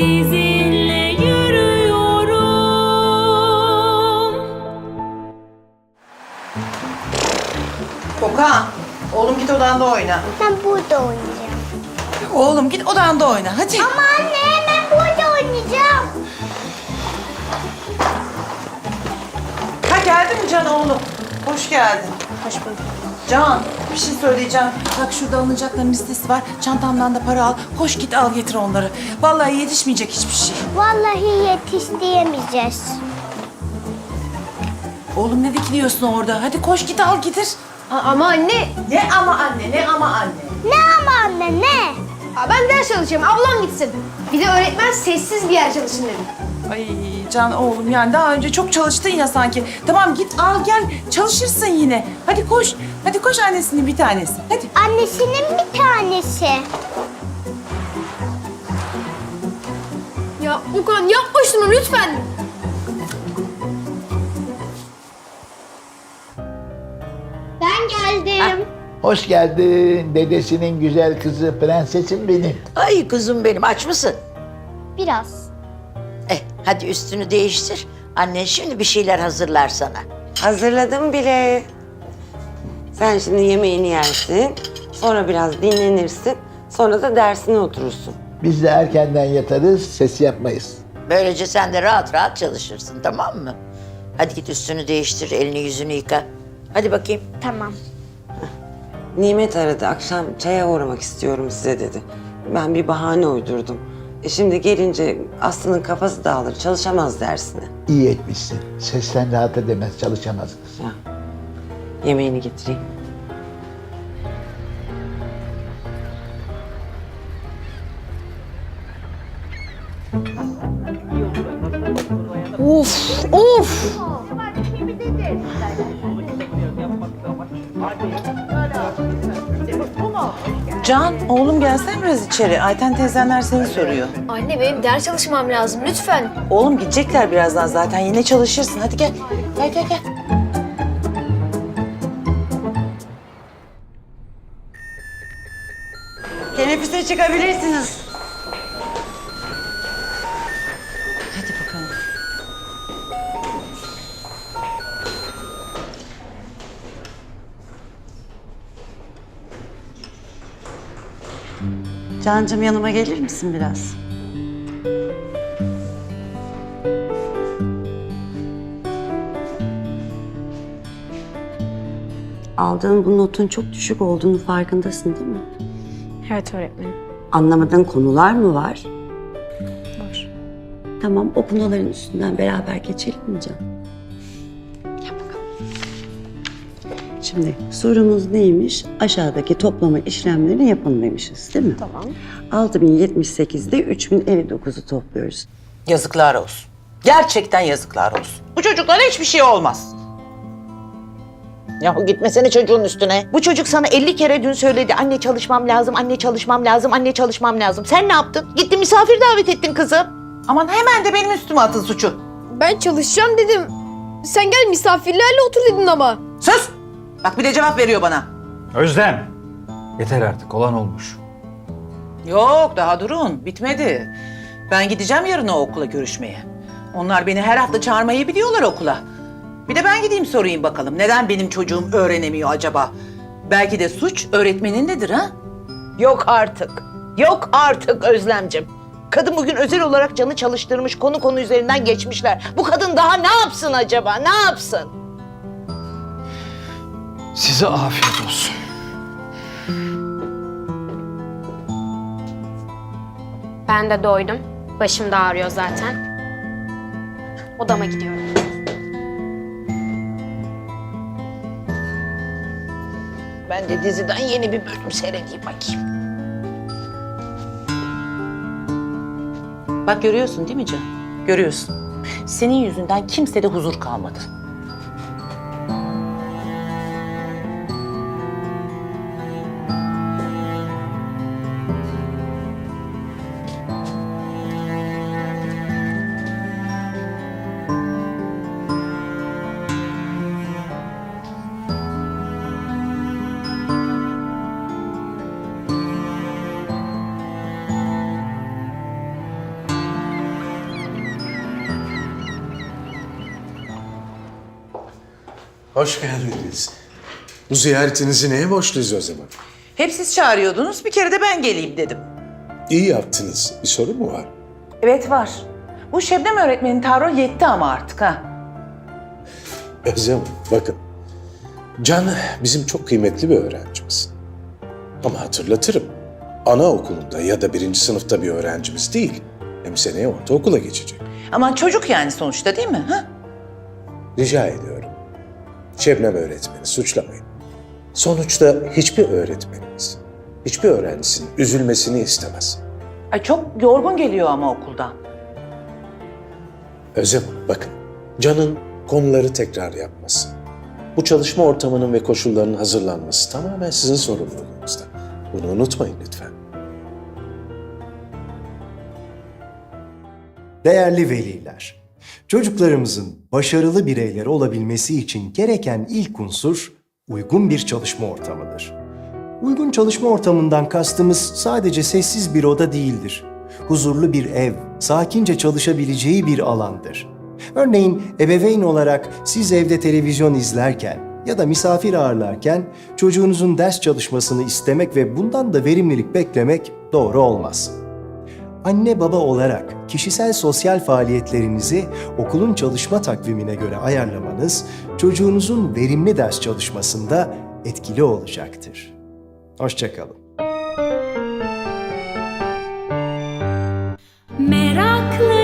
sizinle yürüyorum. Koka, oğlum git odanda oyna. Ben burada oynayacağım. Oğlum git odanda oyna hadi. Ama anne ben burada oynayacağım. Ha geldi mi Can oğlum? Hoş geldin. Hoş bulduk. Can, bir şey söyleyeceğim. Bak şurada alınacakların listesi var. Çantamdan da para al. Koş git al getir onları. Vallahi yetişmeyecek hiçbir şey. Vallahi yetiştiremeyeceğiz. Oğlum ne dikiliyorsun orada? Hadi koş git al getir. ama anne. Ne ama anne, ne ama anne. Ne ama anne ne? Aa, ben ders çalışacağım. Ablam gitsin. Bir de öğretmen sessiz bir yer çalışın dedi. Ay Can oğlum yani daha önce çok çalıştın ya sanki. Tamam git al gel çalışırsın yine. Hadi koş. Hadi koş annesinin bir tanesi. Hadi. Annesinin bir tanesi. Ya Okan yapma şunu lütfen. Ben geldim. Hoş geldin dedesinin güzel kızı prensesim benim. Ay kuzum benim aç mısın? Biraz. Hadi üstünü değiştir. Annen şimdi bir şeyler hazırlar sana. Hazırladım bile. Sen şimdi yemeğini yersin. Sonra biraz dinlenirsin. Sonra da dersine oturursun. Biz de erkenden yatarız, ses yapmayız. Böylece sen de rahat rahat çalışırsın tamam mı? Hadi git üstünü değiştir, elini yüzünü yıka. Hadi bakayım. Tamam. Nimet aradı. Akşam çaya uğramak istiyorum size dedi. Ben bir bahane uydurdum. E şimdi gelince Aslı'nın kafası dağılır. Çalışamaz dersine. İyi etmişsin. Sesten rahat edemez, çalışamaz kız. Ya. Yemeğini getireyim. Of of. Can oğlum gelsen biraz içeri. Ayten teyzenler seni soruyor. Anne benim ders çalışmam lazım lütfen. Oğlum gidecekler birazdan zaten. Yine çalışırsın. Hadi gel. Gel gel gel. Teneffüse çıkabilirsiniz. Cancım yanıma gelir misin biraz? Aldığın bu notun çok düşük olduğunu farkındasın değil mi? Evet öğretmenim. Anlamadığın konular mı var? Var. Tamam, o konuların üstünden beraber geçelim mi Can? Şimdi sorumuz neymiş? Aşağıdaki toplama işlemlerini yapın demişiz değil mi? Tamam. 6078'de 3059'u topluyoruz. Yazıklar olsun. Gerçekten yazıklar olsun. Bu çocuklara hiçbir şey olmaz. Yahu gitmesene çocuğun üstüne. Bu çocuk sana 50 kere dün söyledi. Anne çalışmam lazım, anne çalışmam lazım, anne çalışmam lazım. Sen ne yaptın? Gittin misafir davet ettin kızım. Aman hemen de benim üstüme atın suçu. Ben çalışacağım dedim. Sen gel misafirlerle otur dedin ama. Sus! Bak bir de cevap veriyor bana. Özlem. Yeter artık olan olmuş. Yok daha durun bitmedi. Ben gideceğim yarın o okula görüşmeye. Onlar beni her hafta çağırmayı biliyorlar okula. Bir de ben gideyim sorayım bakalım neden benim çocuğum öğrenemiyor acaba? Belki de suç öğretmenindedir ha? Yok artık. Yok artık Özlemcim. Kadın bugün özel olarak canı çalıştırmış, konu konu üzerinden geçmişler. Bu kadın daha ne yapsın acaba? Ne yapsın? Size afiyet olsun. Ben de doydum. Başım da ağrıyor zaten. Odama gidiyorum. Ben de diziden yeni bir bölüm seyredeyim bakayım. Bak görüyorsun değil mi Can? Görüyorsun. Senin yüzünden kimsede huzur kalmadı. Hoş geldiniz. Bu ziyaretinizi neye borçluyuz o zaman? Hep siz çağırıyordunuz, bir kere de ben geleyim dedim. İyi yaptınız. Bir sorun mu var? Evet var. Bu Şebnem öğretmenin tavrı yetti ama artık ha. Özlem bakın. Can bizim çok kıymetli bir öğrencimiz. Ama hatırlatırım. Anaokulunda ya da birinci sınıfta bir öğrencimiz değil. Hem seneye ortaokula geçecek. Ama çocuk yani sonuçta değil mi? Ha? Rica ediyorum. Şebnem öğretmeni suçlamayın. Sonuçta hiçbir öğretmenimiz, hiçbir öğrencisinin üzülmesini istemez. Ay çok yorgun geliyor ama okuldan. Özlem Hanım, bakın. Can'ın konuları tekrar yapması. Bu çalışma ortamının ve koşullarının hazırlanması tamamen sizin sorumluluğunuzda. Bunu unutmayın lütfen. Değerli veliler, çocuklarımızın başarılı bireyler olabilmesi için gereken ilk unsur uygun bir çalışma ortamıdır. Uygun çalışma ortamından kastımız sadece sessiz bir oda değildir. Huzurlu bir ev, sakince çalışabileceği bir alandır. Örneğin ebeveyn olarak siz evde televizyon izlerken ya da misafir ağırlarken çocuğunuzun ders çalışmasını istemek ve bundan da verimlilik beklemek doğru olmaz. Anne baba olarak kişisel sosyal faaliyetlerinizi okulun çalışma takvimine göre ayarlamanız çocuğunuzun verimli ders çalışmasında etkili olacaktır. Hoşçakalın. Merak